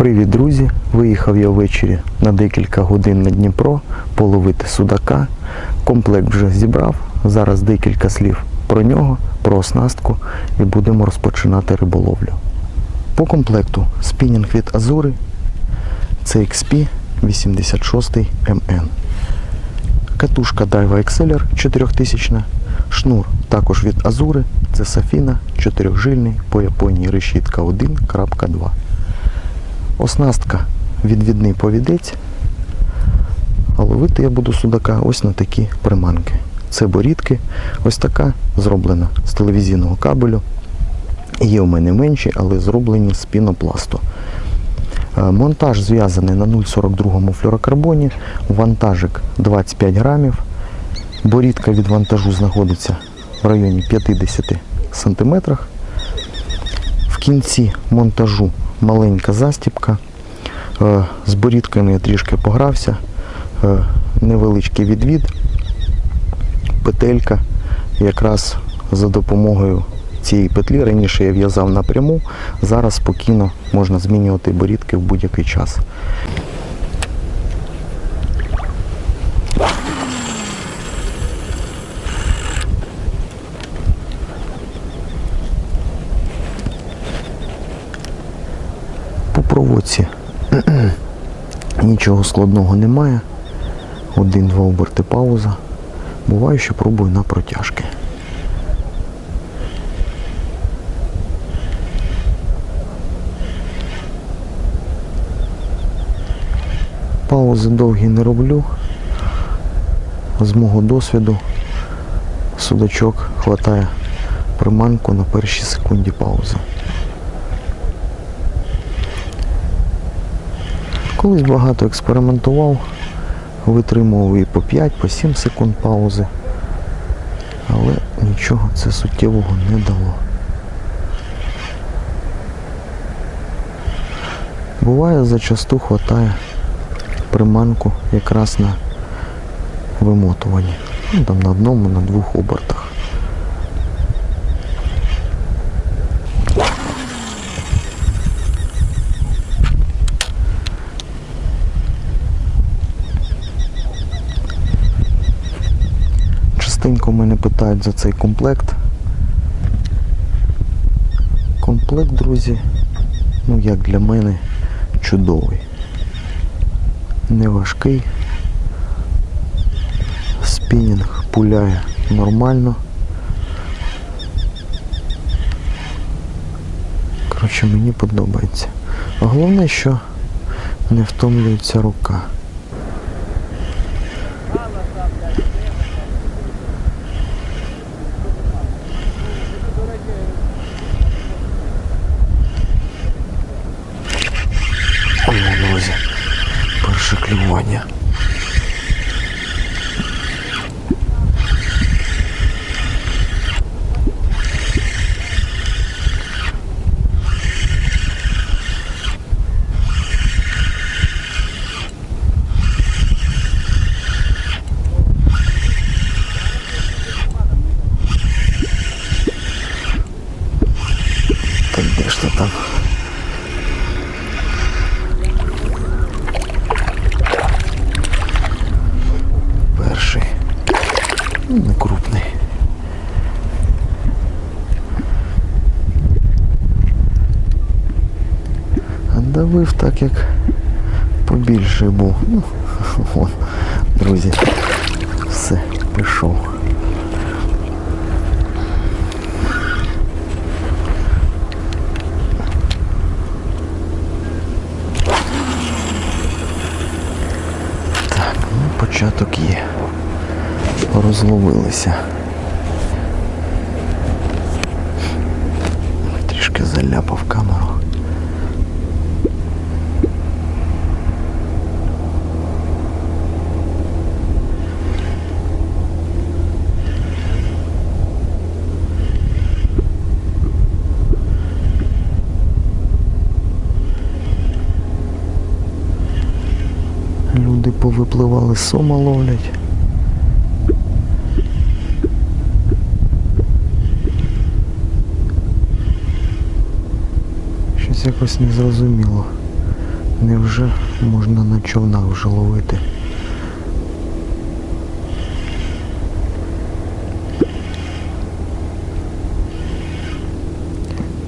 Привіт, друзі! Виїхав я ввечері на декілька годин на Дніпро половити судака. Комплект вже зібрав. Зараз декілька слів про нього, про оснастку і будемо розпочинати риболовлю. По комплекту спінінг від Азури CXP 86 MN. Катушка Daiwa Exceller 4000, шнур також від Азури, це Сафіна 4-жильний по Японії решітка 1.2. Оснастка відвідний повідець. А ловити я буду судака ось на такі приманки. Це борідки, ось така зроблена з телевізійного кабелю. Є у мене менші, але зроблені з пінопласту. Е, Монтаж зв'язаний на 0,42 флюрокарбоні, вантажик 25 грамів. Борідка від вантажу знаходиться в районі 50 сантиметрах. Кінці монтажу маленька застіпка. Е, З борідками я трішки погрався. Е, Невеличкий відвід, петелька. Якраз за допомогою цієї петлі раніше я в'язав напряму, зараз спокійно можна змінювати борідки в будь-який час. По проводці нічого складного немає. Один-два оберти пауза. Буває, що пробую на протяжки. Паузи довгі не роблю. З мого досвіду судачок хватає приманку на першій секунді паузи. Колись багато експериментував, витримував і по 5, по 7 секунд паузи, але нічого це суттєвого не дало. Буває, зачасту хватає приманку якраз на вимотуванні. Ну, там на одному, на двох обертах. Частенько мене питають за цей комплект. Комплект, друзі, ну як для мене, чудовий. Не важкий. Спінінг пуляє нормально. Коротше, мені подобається. Головне, що не втомлюється рука. Ой, друзі, перше клювання. Так де ж ти там? Перший. А давив так, як побільший був. Ну, вон, друзі, все, пішов. Так, ну початок є. Розловилися. Трішки заляпав камеру. Люди повипливали, сома ловлять. Щось якось незрозуміло. Невже можна на човнах вже ловити?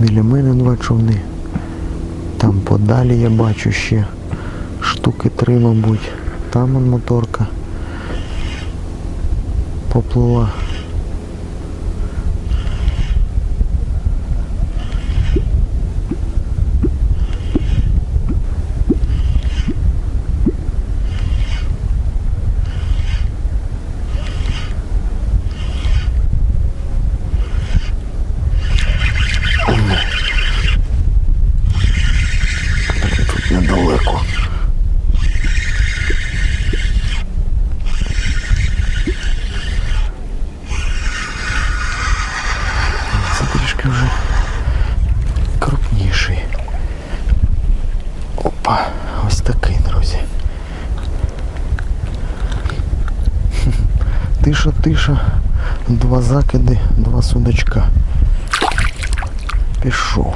Біля мене два човни. Там подалі я бачу ще штуки три, мабуть. Там он моторка поплила. Тут недалеко. Це трішки вже крупніший. Опа, ось такий, друзі. Тиша, два закиди, два судачка. Пішов.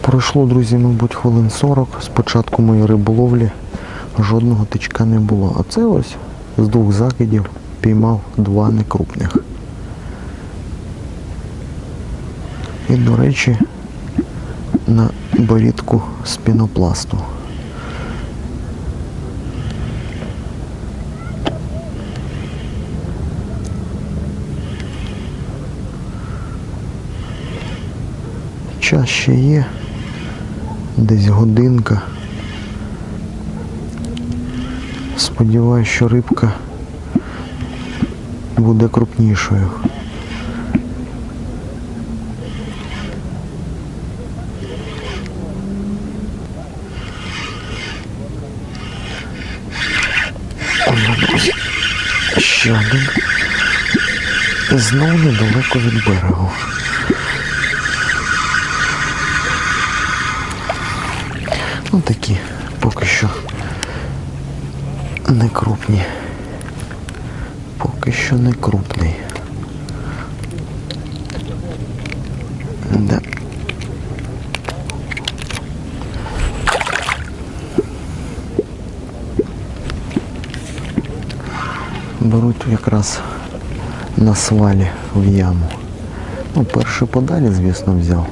Пройшло, друзі, мабуть, хвилин 40. З початку моєї риболовлі жодного тичка не було. А це ось з двох закидів піймав два некрупних. І, до речі, на борідку з пінопласту. Час ще є. Десь годинка. Сподіваюсь, що рибка буде крупнішою. Ой, друзі, Ще один. І знову недалеко від берегу. Ну такі поки що не крупні. Поки що не крупний. Да. Беруть якраз на свалі в яму. Ну, перший подалі, звісно, взяв.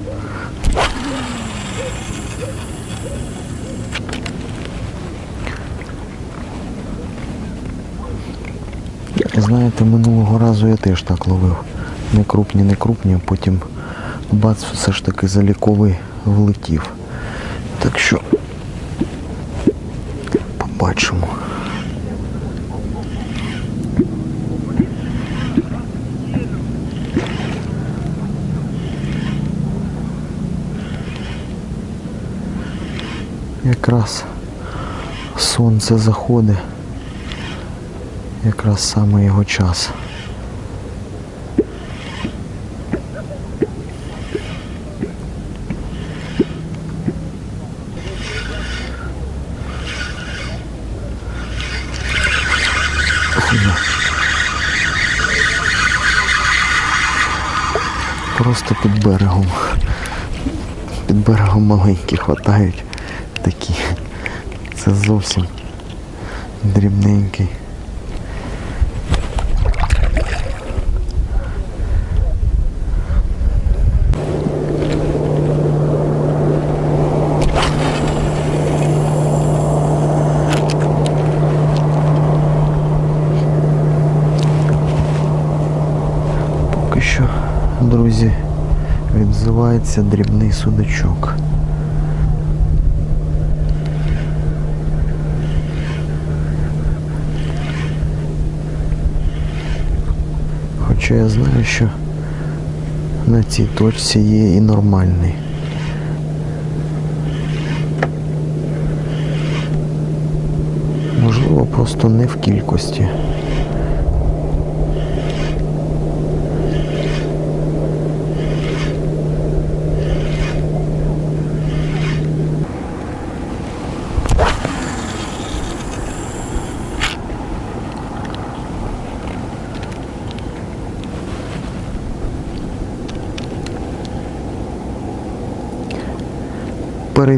Знаєте, минулого разу я теж так ловив. Не крупні, не крупні, а потім бац, все ж таки заліковий влетів. Так що побачимо. Якраз сонце заходить. Якраз саме його час. Просто під берегом. Під берегом маленькі хватають такі. Це зовсім дрібненький. Поки що, друзі, відзивається дрібний судачок. Хоча я знаю, що на цій точці є і нормальний. Можливо, просто не в кількості.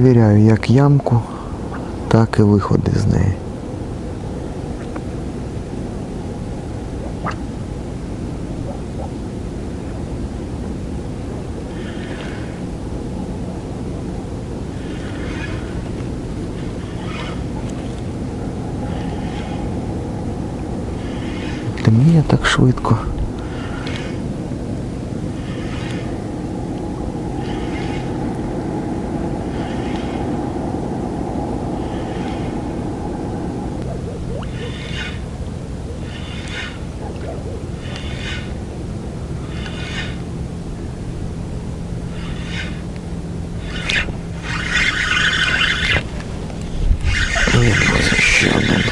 Перевіряю як ямку, так і виходи з неї. Темніє так швидко. Є, друзі, ще один.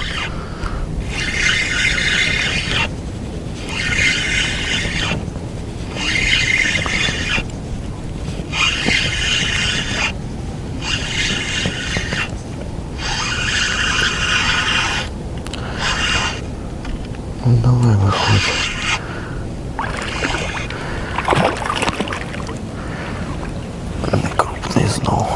Ну, давай виходь. Не крупний знову.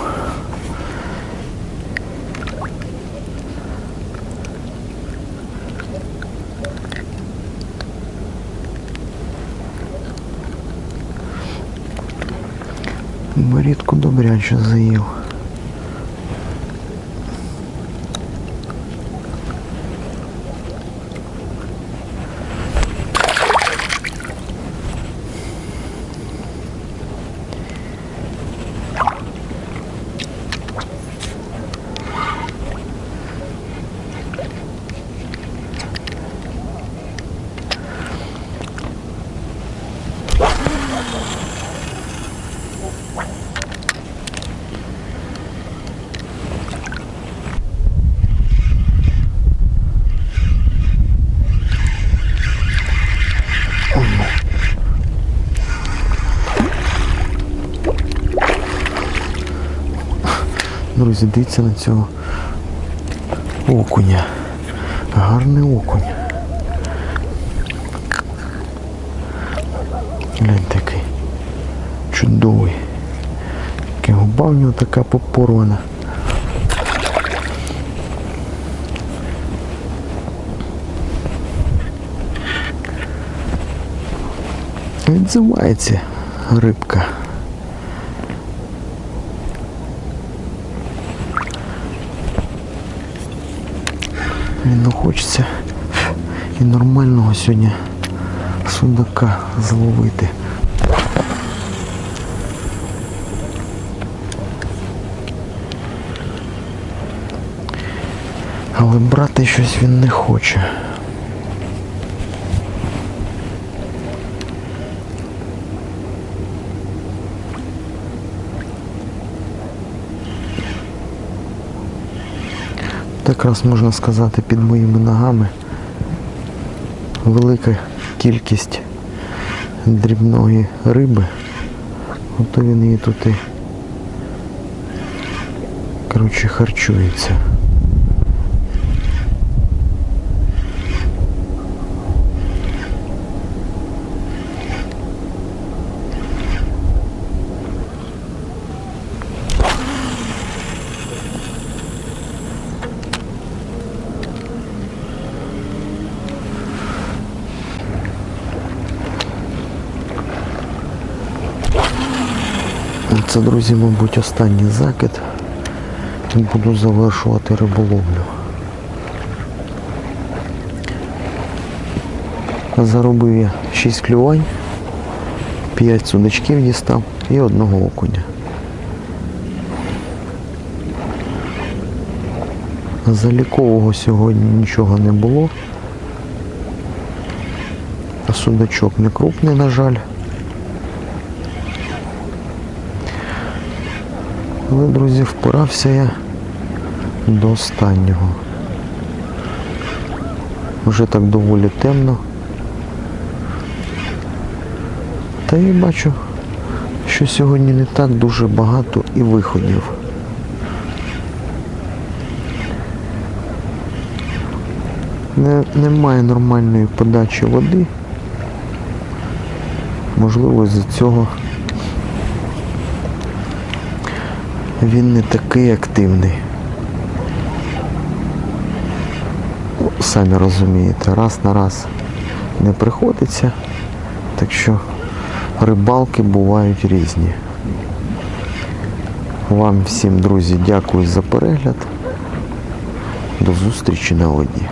Борідку добряче заїв. Друзі, дивіться на цього окуня. Гарний окунь. Гляньте який. Чудовий. Яка губа в нього така попорвана. Відзивається рибка. Ну хочеться і нормального сьогодні судака зловити. Але брати щось він не хоче. Так раз можна сказати під моїми ногами велика кількість дрібної риби. Ото він її тут і коротше харчується. Це, друзі, мабуть, останній закид. Буду завершувати риболовлю. Заробив я 6 клювань, 5 судачків дістав і одного окуня. Залікового сьогодні нічого не було. Судачок не крупний, на жаль. Але, друзі, впирався я до останнього. Вже так доволі темно. Та я бачу, що сьогодні не так дуже багато і виходів. Не, немає нормальної подачі води. Можливо, з-за цього він не такий активний. Ну, Самі розумієте, раз на раз не приходиться. Так що рибалки бувають різні. Вам всім, друзі, дякую за перегляд. До зустрічі на одні.